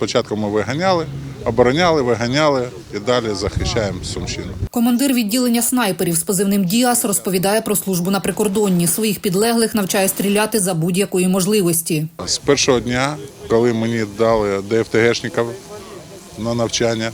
Спочатку ми виганяли, обороняли, виганяли і далі захищаємо Сумщину. Командир відділення снайперів з позивним Діас розповідає про службу на прикордонні. Своїх підлеглих навчає стріляти за будь-якої можливості. З першого дня, коли мені дали ДФТГшників на навчання,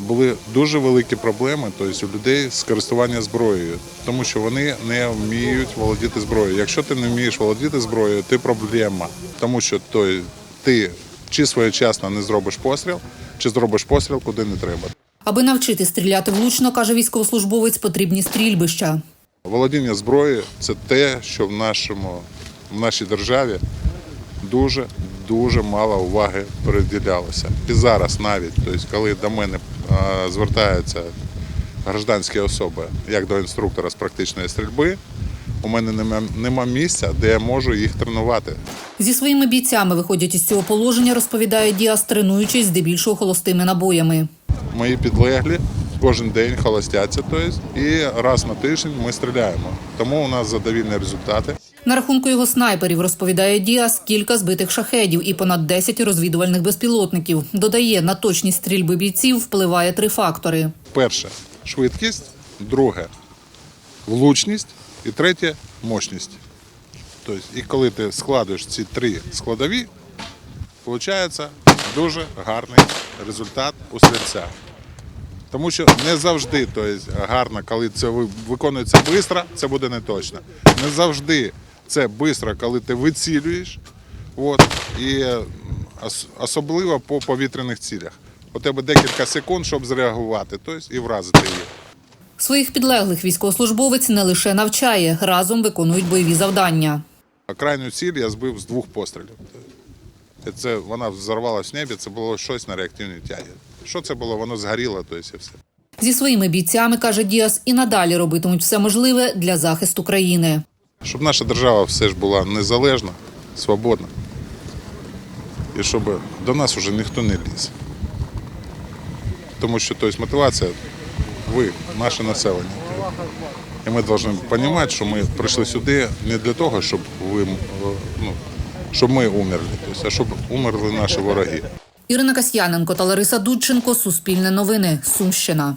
були дуже великі проблеми тобто, у людей з користування зброєю, тому що вони не вміють володіти зброєю. Якщо ти не вмієш володіти зброєю, ти проблема, тому що той, ти чи своєчасно не зробиш постріл, чи зробиш постріл куди не треба. Аби навчити стріляти влучно, каже військовослужбовець, потрібні стрільбища. Володіння зброєю це те, що в нашому в нашій державі дуже дуже мало уваги приділялося. І зараз навіть, тобто, коли до мене звертаються гражданські особи, як до інструктора з практичної стрільби, у мене нема, нема місця, де я можу їх тренувати. Зі своїми бійцями виходять із цього положення, розповідає Діас, тренуючись здебільшого холостими набоями. Мої підлеглі кожен день холостяться, тобто, і раз на тиждень ми стріляємо. Тому у нас задовільні результати. На рахунку його снайперів розповідає Діас кілька збитих шахедів і понад 10 розвідувальних безпілотників. Додає, на точність стрільби бійців впливає три фактори. Перше швидкість, друге влучність і третє мощність. Тобто, і коли ти складуєш ці три складові, виходить дуже гарний результат у стрільця. Тому що не завжди тобто, гарно, коли це виконується швидко, це буде не точно. Не завжди це швидко, коли ти вицілюєш. От, і е, особливо по повітряних цілях. У тебе декілька секунд, щоб зреагувати, тобто і вразити її. Своїх підлеглих військовослужбовець не лише навчає, разом виконують бойові завдання. А крайню ціль я збив з двох пострілів. Це вона взорвалась в небі, це було щось на реактивній тягі. Що це було? Воно згоріло, то і все. Зі своїми бійцями, каже Діас, і надалі робитимуть все можливе для захисту країни. Щоб наша держава все ж була незалежна, свободна. І щоб до нас вже ніхто не ліз. Тому що тобто, мотивація ви, наше населення. І ми повинні розуміти, що ми прийшли сюди не для того, щоб ви е, ну, щоб ми умерли, а щоб умерли наші вороги. Ірина Касьяненко та Лариса Дудченко. Суспільне новини. Сумщина.